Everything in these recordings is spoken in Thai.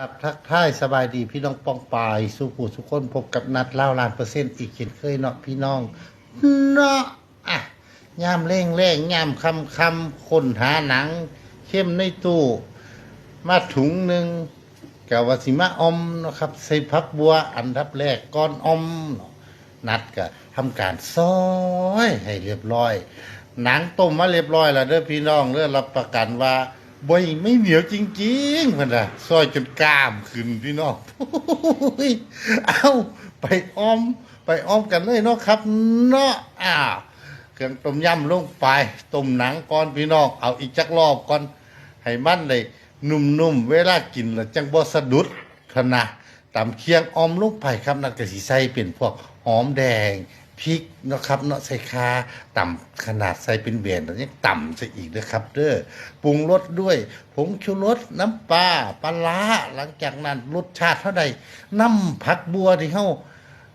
ครับทักทายสบายดีพี่น้องปองปายสู้ผู้ทุกคนพบกับนัดเล่าล้านเปอร์เซ็นต์อีกเช่นเคยเนาะพี่น้องเนาะอะยามเร่งเร่งยามคำคำคนหาหนัง เข้มในตู้ มาถุงหนึ่งกะว่าสิมาอมนะครับใส่พักบัวอันดับแรกก้อนอม นัดก็ทำการซอยให้เรียบร้อย หนังต้มมาเรียบร้อยแล้วเด้อพี่น้องเด้อรับประกันว่า บอยไม่เหนียวจริงๆมันนะซอยจนกล้ามขึ้นพี่น้องเอาไปอ้อม ไปอ้อมกันเลยเนาะครับ เนาะอ้าวเครื่องต้มยำลงไปต้มหนังก่อนพี่น้องเอาอีกจักรอบก่อนให้มันเลยนุ่มๆเวลากินแล้วจังบ่สะดุดพะนะตำเคียงออมลงไปครับนั่นก็สิใส่เป็นพวกหอมแดง พริกเนาะครับเนาะใส่คาต่ำขนาดใส่เป็นเบียนแล้วยังต่ำซะอีกนะครับเด้อปรุงรสด้วยผงชูรสน้ำปลาปลาล้าหลังจากนั้นรสชาติเท่าใดน้ำผักบัวที่เฮา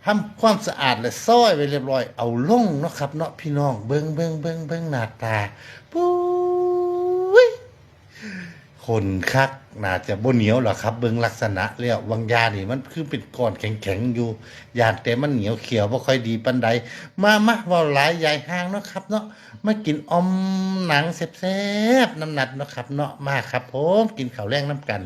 ทำความสะอาดและซ้อยไปเรียบร้อยเอาลงเนาะครับเนาะพี่น้องเบิ้งเบิ้งเบิ้งเบิ้งหน้าตาปุ้ย คนคักน่าจะบ่เหนียวหรอครับ เบิ้งลักษณะแล้ววังยานี่มันคือเป็นก้อนแข็งๆอยู่ยานแต่มันเหนียวเขียวบ่ค่อยดีปานใดมามาเว้าหลายใหญ่ห้างเนาะครับ เนาะมากินอมหนังแซ่บๆน้ำหนัดเนาะครับ เนาะมาครับผมกินข้าวแรงน้ำกัน